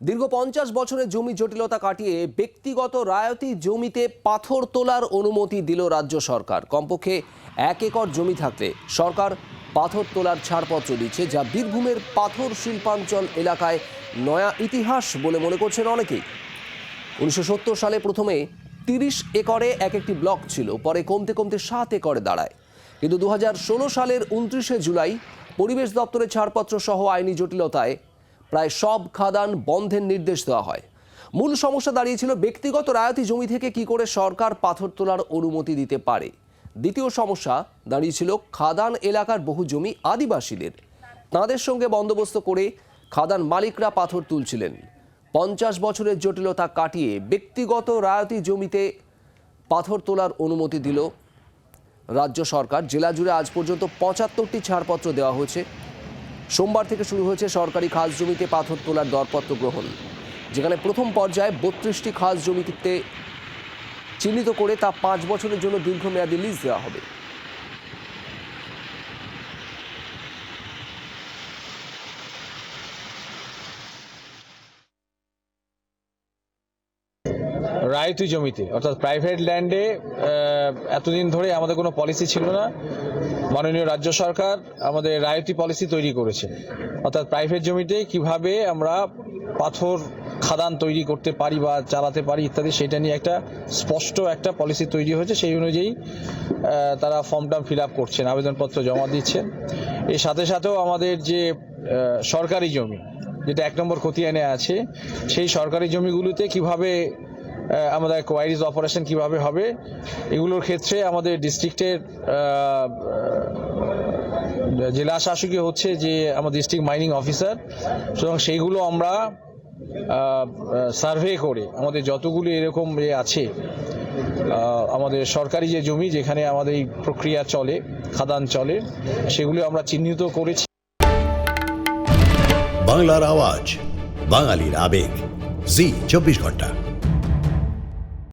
দীর্ঘ পঞ্চাশ বছরের জমি জটিলতা কাটিয়ে ব্যক্তিগত রায়তি জমিতে পাথর তোলার অনুমতি দিল রাজ্য সরকার। কমপক্ষে এক একর জমি থাকলে সরকার পাথর তোলার ছাড়পত্র দিচ্ছে, যা বীরভূমের পাথর শিল্পাঞ্চল এলাকায় নয়া ইতিহাস বলে মনে করছেন অনেকেই। উনিশশো সত্তর সালে প্রথমে তিরিশ একরে এক একটি ব্লক ছিল, পরে কমতে কমতে সাত একরে দাঁড়ায়। কিন্তু দু হাজার ষোলো সালের উনত্রিশে জুলাই পরিবেশ দপ্তরের ছাড়পত্র সহ আইনি জটিলতায় প্রায় সব খাদান বন্ধের নির্দেশ দেওয়া হয়। মূল সমস্যা দাঁড়িয়েছিল ব্যক্তিগত রায়তি জমি থেকে কি করে সরকার পাথর তোলার অনুমতি দিতে পারে। দ্বিতীয় সমস্যা দাঁড়িয়েছিল খাদান এলাকার বহু জমি আদিবাসীদের। তাঁদের সঙ্গে বন্দোবস্ত করে খাদান মালিকরা পাথর তুলছিলেন। পঞ্চাশ বছরের জটিলতা কাটিয়ে ব্যক্তিগত রায়তি জমিতে পাথর তোলার অনুমতি দিল। রাজ্য সরকার জেলা জুড়ে আজ পর্যন্ত পঁচাত্তরটি ছাড়পত্র দেওয়া হয়েছে। সোমবার থেকে শুরু হয়েছে সরকারি খাস জমিতে পাথর তোলার দরপত্র গ্রহণ, যেখানে প্রথম পর্যায়ে বত্রিশটি খাস জমিতে চিহ্নিত করে তা পাঁচ বছরের জন্য দীর্ঘমেয়াদী লিজ দেওয়া হবে। রায়তি জমিতে, অর্থাৎ প্রাইভেট ল্যান্ডে এতদিন ধরে আমাদের কোনো পলিসি ছিল না। মাননীয় রাজ্য সরকার আমাদের রায়তি পলিসি তৈরি করেছে। অর্থাৎ প্রাইভেট জমিতে কীভাবে আমরা পাথর, খাদান তৈরি করতে পারি বা চালাতে পারি ইত্যাদি, সেটা নিয়ে একটা স্পষ্ট একটা পলিসি তৈরি হয়েছে। সেই অনুযায়ী তারা ফর্মটা ফিল আপ করছেন, আবেদনপত্র জমা দিচ্ছেন। এর সাথে সাথেও আমাদের যে সরকারি জমি, যেটা এক নম্বর খতিয়ানে আছে, সেই সরকারি জমিগুলোতে কীভাবে আমাদের কোয়ারিজ অপারেশন কীভাবে হবে? এগুলোর ক্ষেত্রে আমাদের ডিস্ট্রিক্টের জেলা শাসকই হচ্ছে যে আমাদের ডিস্ট্রিক্ট মাইনিং অফিসার সুতরাং সেইগুলো আমরা সার্ভে করে আমাদের যতগুলো এরকম যে আছে আমাদের সরকারি যে জমি যেখানে আমাদের এই প্রক্রিয়া চলে, খাদান চলে, সেগুলো আমরা চিহ্নিত করেছি। বাংলার আওয়াজ, বাঙালির আবেগ। জি, চব্বিশ ঘণ্টা।